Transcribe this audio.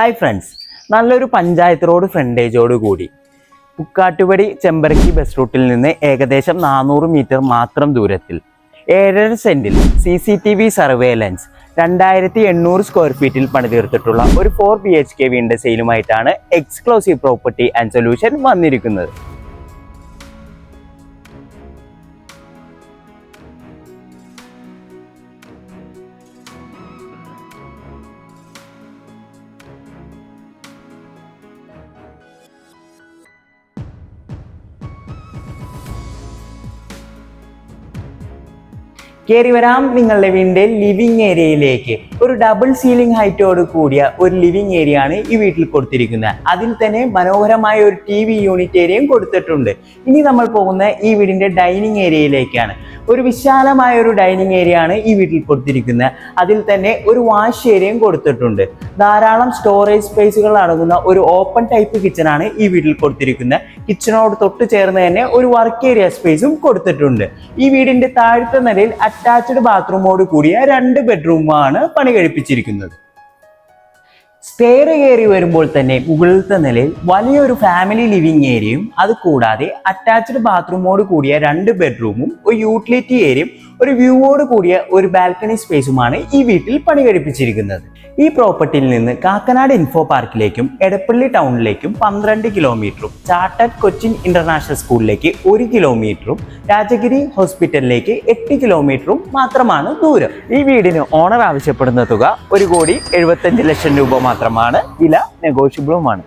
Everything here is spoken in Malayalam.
ഹായ് ഫ്രണ്ട്സ് നല്ലൊരു പഞ്ചായത്ത് റോഡ് ഫ്രണ്ടേജോട് കൂടി. പുക്കാട്ടുപടി ചെമ്പരക്കി ബസ് റൂട്ടിൽ നിന്ന് ഏകദേശം നാനൂറ് മീറ്റർ മാത്രം ദൂരത്തിൽ. ഏഴര സെന്റിൽ C C T V surveillance രണ്ടായിരത്തി എണ്ണൂറ് സ്ക്വയർ ഫീറ്റിൽ പണിതീർത്തിട്ടുള്ള ഒരു ഫോർ ബി എച്ച് കെ വീടിന്റെ സെയിലുമായിട്ടാണ് എക്സ്ക്ലൂസീവ് പ്രോപ്പർട്ടി ആൻഡ് സൊല്യൂഷൻ വന്നിരിക്കുന്നത്. കയറി വരാം നിങ്ങളുടെ വീടിന്റെ ലിവിങ് ഏരിയയിലേക്ക് ഒരു ഡബിൾ സീലിംഗ് ഹൈറ്റോട് കൂടിയ ഒരു ലിവിങ് ഏരിയ ആണ് ഈ വീട്ടിൽ കൊടുത്തിരിക്കുന്നത്. അതിൽ തന്നെ മനോഹരമായ ഒരു ടി വി യൂണിറ്റ് ഏരിയയും കൊടുത്തിട്ടുണ്ട്. ഇനി നമ്മൾ പോകുന്ന ഈ വീടിന്റെ ഡൈനിങ് ഏരിയയിലേക്കാണ് ഒരു വിശാലമായ ഒരു ഡൈനിങ് ഏരിയ ആണ് ഈ വീട്ടിൽ കൊടുത്തിരിക്കുന്നത്. അതിൽ തന്നെ ഒരു വാഷ് ഏരിയയും കൊടുത്തിട്ടുണ്ട്. ധാരാളം സ്റ്റോറേജ് സ്പേസുകൾ അടങ്ങുന്ന ഒരു ഓപ്പൺ ടൈപ്പ് കിച്ചൺ ആണ് ഈ വീട്ടിൽ കൊടുത്തിരിക്കുന്നത്. കിച്ചണോട് തൊട്ട് ചേർന്ന് തന്നെ ഒരു വർക്ക് ഏരിയ സ്പേസും കൊടുത്തിട്ടുണ്ട്. ഈ വീടിന്റെ താഴത്തെ നിലയിൽ അറ്റാച്ച്ഡ് ബാത്റൂമോട് കൂടിയ രണ്ട് ബെഡ്റൂമാണ് പണി കഴിപ്പിച്ചിരിക്കുന്നത്. സ്റ്റെയർ കയറി വരുമ്പോൾ തന്നെ മുകളിലത്തെ നിലയിൽ വലിയൊരു ഫാമിലി ലിവിംഗ് ഏരിയയും അത് കൂടാതെ അറ്റാച്ച്ഡ് ബാത്റൂമോട് കൂടിയ രണ്ട് ബെഡ്റൂമും ഒരു യൂട്ടിലിറ്റി ഏരിയയും ഒരു വ്യൂവോട് കൂടിയ ഒരു ബാൽക്കണി സ്പേസുമാണ് ഈ വീട്ടിൽ പണി കഴിപ്പിച്ചിരിക്കുന്നത് ഈ പ്രോപ്പർട്ടിയിൽ നിന്ന് കാക്കനാട് ഇൻഫോ പാർക്കിലേക്കും എടപ്പള്ളി ടൗണിലേക്കും പന്ത്രണ്ട് കിലോമീറ്ററും ചാർട്ടഡ് കൊച്ചിൻ ഇന്റർനാഷണൽ സ്കൂളിലേക്ക് ഒരു കിലോമീറ്ററും രാജഗിരി ഹോസ്പിറ്റലിലേക്ക് എട്ട് കിലോമീറ്ററും മാത്രമാണ് ദൂരം. ഈ വീടിന് ഓണർ ആവശ്യപ്പെടുന്ന തുക ഒരു കോടി എഴുപത്തഞ്ച് ലക്ഷം രൂപ മാത്രമാണ്. വില നെഗോഷ്യബിളുമാണ്.